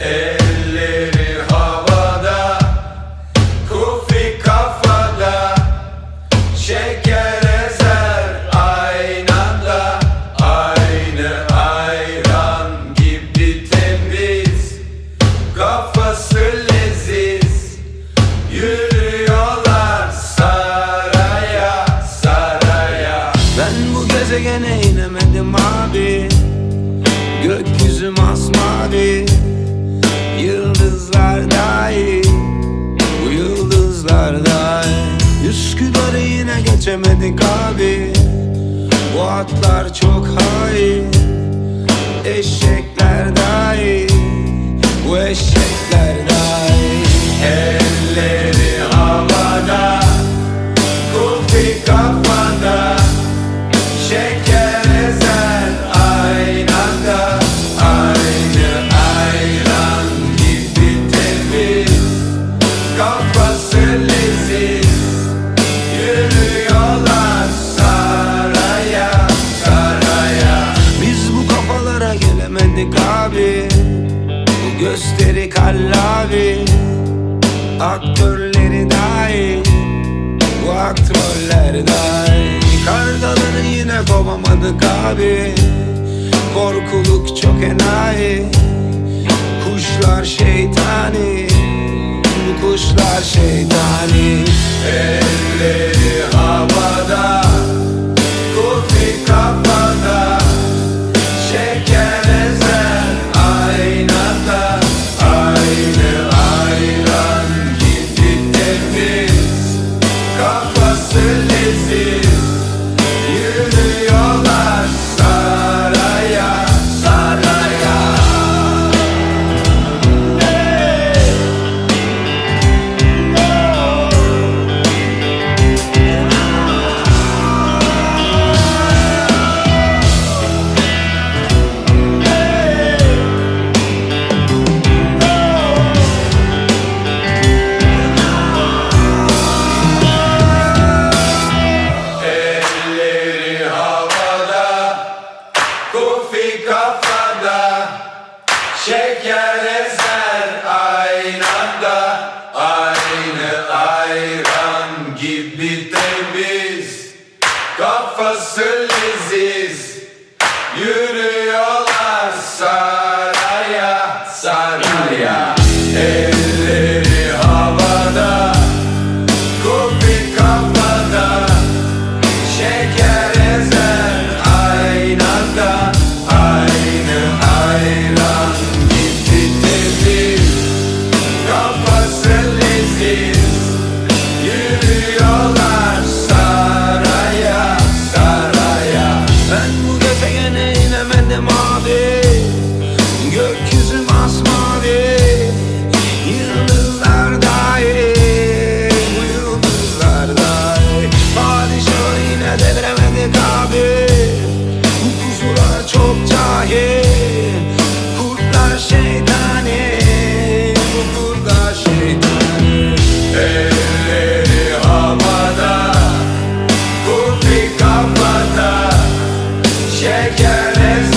Elleri havada Kufi kafada Şeker ezer aynada. Aynı ayran gibi temiz Kafası leziz. Yürüyorlar saraya saraya. Ben bu gezegene inemedim abi. Gökyüzü masmavi yine geçemedik abi. Bu atlar çok hain. Eşekler dahi. Bu eşekler kallavi Aktörleri dahi Bu aktörler dahi. Kargaları yine kovamadık abi Korkuluk çok enayi. Kuşlar şeytani Bu kuşlar şeytani. Elleri Kufi kafada Şeker ezer aynada Aynı ayran gibi temiz Kafası leziz beğenilemedim abi Gökyüzü masmavi Yıldızlar dahi. Yıldızlar dahi. Padişah yine devremedi abi Bu kusura çok cahil. says